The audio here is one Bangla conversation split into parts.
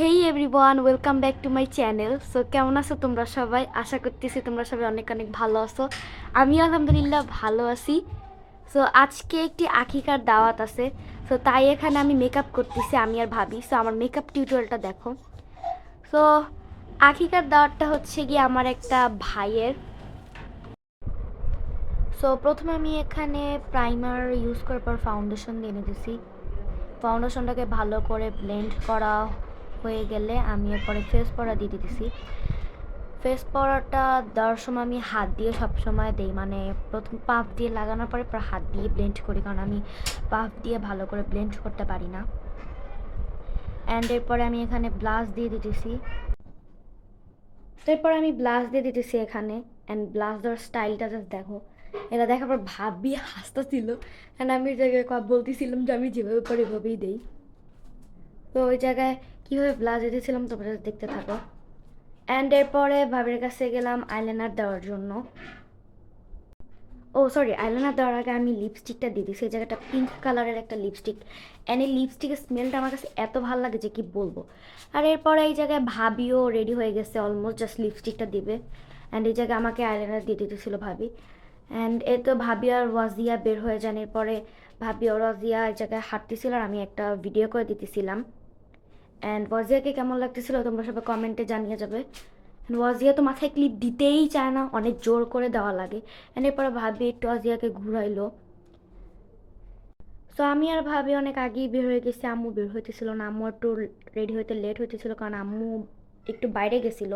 Hey everyone welcome back to my channel so কেমন আছো তোমরা সবাই? আশা করতেছি তোমরা সবাই অনেক অনেক ভালো আছো। আমি আলহামদুলিল্লাহ ভালো আছি। সো আজকে একটি আখিকার দাওয়াত আছে। সো তাই এখানে আমি মেকআপ করতেছি, আমি আর ভাবি। সো আমার মেকআপ টিউটোরিয়ালটা দেখো। সো আখিকার দাওয়াতটা হচ্ছে গিয়ে আমার একটা ভাইয়ের। সো প্রথমে আমি এখানে প্রাইমার ইউজ করার পর ফাউন্ডেশন দিয়ে নিতেছি। ফাউন্ডেশনটাকে ভালো করে ব্লেন্ড করা হয়ে গেলে আমি এরপরে ফেস পড়া দিয়ে দিতেছি। ফেস পড়াটা দেওয়ার সময় আমি হাত দিয়ে সব সময় দেই মানে প্রথম পাফ দিয়ে লাগানোর পরে পর হাত দিয়ে ব্লেন্ড করি, কারণ আমি পাফ দিয়ে ভালো করে ব্লেন্ড করতে পারি না। অ্যান্ড এরপরে আমি এখানে ব্লাশ দিয়ে দিতেছি। এরপর আমি ব্লাশ দিয়ে দিতেছি এখানে। অ্যান্ড ব্লাশ দেওয়ার স্টাইলটা জাস্ট দেখো। এটা দেখার পর ভাবি হাসতেছিল। অ্যান্ড আমি জায়গায় বলতেছিলাম যে আমি যেভাবে পারি এভাবেই দিই। তো ওই জায়গায় কীভাবে ব্লাশ দিতেছিলাম তোমরা দেখতে থাকো। অ্যান্ড এরপরে ভাবির কাছে গেলাম আইলাইনার দেওয়ার জন্য। ও সরি আইলাইনার দেওয়ার আগে আমি লিপস্টিকটা দিয়ে দিই। সেই জায়গাটা পিঙ্ক কালারের একটা লিপস্টিক অ্যান্ড এই লিপস্টিকের স্মেলটা আমার কাছে এত ভালো লাগে যে কি বলব। আর এরপরে এই জায়গায় ভাবিও রেডি হয়ে গেছে অলমোস্ট জাস্ট লিপস্টিকটা দিবে। অ্যান্ড এই জায়গায় আমাকে আইলাইনার দিয়ে দিতেছিল ভাবি। অ্যান্ড এ তো ভাবি আর ওয়াজিয়া বের হয়ে যান। এরপরে ভাবি আর ওয়াজিয়া এই জায়গায় হাঁটতেছিল আর আমি একটা ভিডিও করে দিতেছিলাম। অ্যান্ড ওয়াজিয়াকে কেমন লাগতেছিল তোমরা সবাই কমেন্টে জানিয়ে যাবে। ওয়াজিয়া তো মাথায় ক্লিপ দিতেই চায় না, অনেক জোর করে দেওয়া লাগে। অ্যান্ড এরপরে ভাবি একটু ওয়াজিয়াকে ঘুরাইলো। তো আমি আর ভাবি অনেক আগেই বের হয়ে গেছি, আম্মু বের হইতেছিল না। আম্মু একটু রেডি হইতে লেট হইতেছিল কারণ আম্মু একটু বাইরে গেছিল।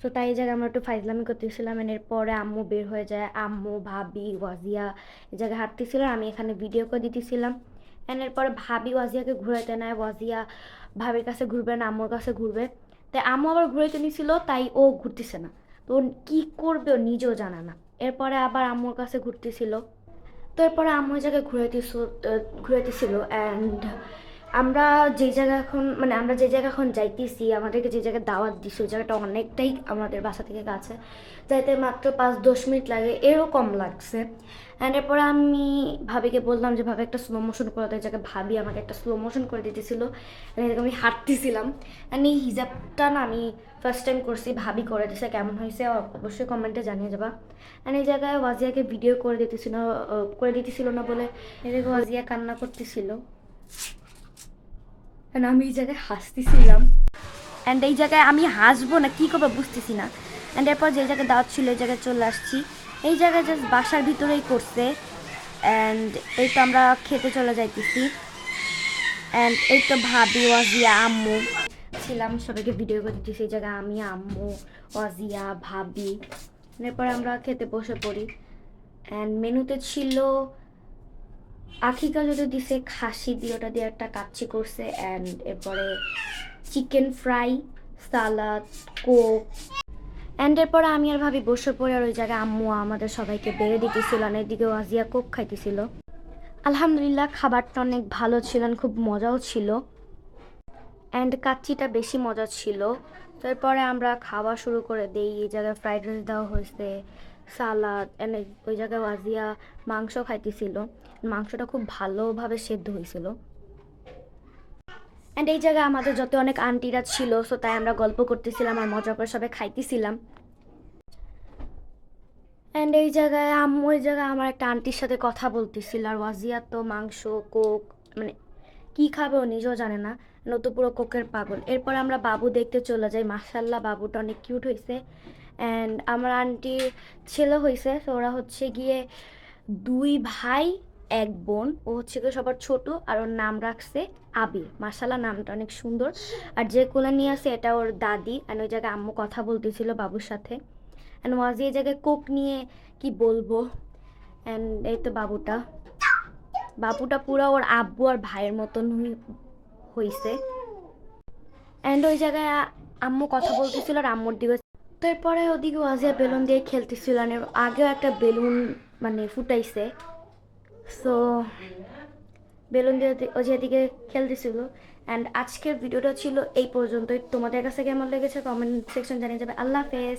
তো তাই জায়গায় আমরা একটু ফাইজলামি করতেছিলাম এরপরে আম্মু বের হয়ে যায়। আম্মু, ভাবি ওয়াজিয়া এই জায়গায় হাঁটতেছিল, আমি এখানে ভিডিও করে দিতেছিলাম। অ্যান্ড এরপরে ভাবি ওয়াজিয়াকে ঘুরাইতে নেয়। ওয়াজিয়া ভাবির কাছে ঘুরবে না, আম্মুর কাছে ঘুরবে। তাই আম্মু আবার ঘুরাইতে নিছিল, তাই ও ঘুরতেছে না। তো কী করবে ও নিজেও জানে না। এরপরে আবার আম্মুর কাছে ঘুরতেছিল। তো এরপরে আম্মু জায়গায় ঘুরাইতেছ ঘুরাইতেছিল। অ্যান্ড আমরা যে জায়গা এখন মানে আমরা যে জায়গা এখন যাইতেছি, আমাদেরকে যে জায়গায় দাওয়াত দিছি, ওই জায়গাটা অনেকটাই আমাদের বাসা থেকে কাছে। যাইতে মাত্র পাঁচ দশ মিনিট লাগে এরকম লাগছে। অ্যান্ড এরপরে আমি ভাবিকে বললাম যে, ভাবে, একটা স্লো মোশন করে দেয় জায়গায় ভাবি আমাকে একটা স্লো মোশন করে দিতেছিল। এরকম আমি হাঁটতেছিলাম। অ্যান্ড এই হিজাবটা না আমি ফার্স্ট টাইম করছি, ভাবি করে দিছে, কেমন হয়েছে? অবশ্যই কমেন্টে জানিয়ে যাবা। অ্যান্ড এই জায়গায় ওয়াজিয়াকে ভিডিও করে দিতেছিল করে দিতেছিল না বলে এদিকে ওয়াজিয়া কান্না করতেছিল। অ্যান্ড আমি এই জায়গায় হাসতেছিলাম। অ্যান্ড এই জায়গায় আমি হাসবো না, কী করব বুঝতেছি না। অ্যান্ড এরপর যে জায়গায় দাওয়াত ছিল, এই জায়গায় চলে আসছি। এই জায়গায় জাস্ট বাসার ভিতরেই করছে। অ্যান্ড এই তো আমরা খেতে চলে যাইতেছি। অ্যান্ড এই তো ভাবি, ওয়াজিয়া, আম্মু। ছিলাম, সবাইকে ভিডিও করে দিতেছি, এই জায়গায় আমি, আম্মু, ওয়াজিয়া, ভাবি। এরপর আমরা খেতে বসে পড়ি। অ্যান্ড মেনুতে ছিল আখিকা যদি দিছে, খাসি দিয়ে ওটা দিয়ে একটা কাচ্চি করছে। অ্যান্ড এরপরে chicken fry salad coke and এরপরে আমি আর ভাবি বসে পড়ে আর ওই জায়গায় আম্মু আমাদের সবাইকে বেড়ে দিতেছিল আর এদিকে ওয়াজিয়া কোক খাইতেছিল। আলহামদুলিল্লাহ খাবারটা অনেক ভালো ছিল খুব মজাও ছিল। অ্যান্ড কাচ্চিটা বেশি মজা ছিল। তারপরে আমরা খাওয়া শুরু করে দিই, এই জায়গায় ফ্রাইড রাইস দেওয়া হয়েছে, সালাদ অ্যান্ড ওই জায়গায় ওয়াজিয়া মাংস খাইতেছিল। মাংসটা খুব ভালোভাবে সেদ্ধ হয়েছিল। অ্যান্ড এই জায়গায় আমাদের যত অনেক আন্টিরা ছিল সো তাই আমরা গল্প করতেছিলাম আর মজা করে সবাই খাইতেছিলাম। অ্যান্ড এই জায়গায় আম্মু ওই জায়গায় আমার একটা আন্টির সাথে কথা বলতেছিল, আর ওয়াজিয়া তো মাংস, কোক মানে কি খাবে ও নিজেও জানে না। নতু পুরো কোকের পাগল। এরপর আমরা বাবু দেখতে চলে যাই। মাসাল্লাহ বাবুটা অনেক কিউট হয়েছে অ্যান্ড আমার আন্টির ছেলে হয়েছে তো ওরা হচ্ছে গিয়ে দুই ভাই এক বোন, ও হচ্ছে গিয়ে সবার ছোট, আর ওর নাম রাখছে আবির। মাসাল্লাহ নামটা অনেক সুন্দর। আর যে কোলে নিয়ে আসে, এটা ওর দাদি। আর ওই জায়গায় আম্মু কথা বলতেছিল বাবুর সাথে। অ্যান্ড ওয়াজি এই জায়গায় কোক নিয়ে কি বলব? অ্যান্ড এই তো বাবুটা। বাবুটা পুরো ওর আব্বু আর ভাইয়ের মতন হয়েছে অ্যান্ড ওই জায়গায় আম্মু কথা বলতেছিল আর আম্মুর দিকে তারপরে ওদিকে ওয়াজিয়া বেলুন দিয়ে খেলতেছিল। আগেও একটা বেলুন মানে ফুটাইছে। সো বেলুন দিয়ে ও যেদিকে খেলতেছিল অ্যান্ড আজকের ভিডিওটা ছিল এই পর্যন্তই। তোমাদের কাছে কেমন লেগেছে কমেন্ট সেকশন জানিয়ে যাবে। আল্লাহ হাফেজ।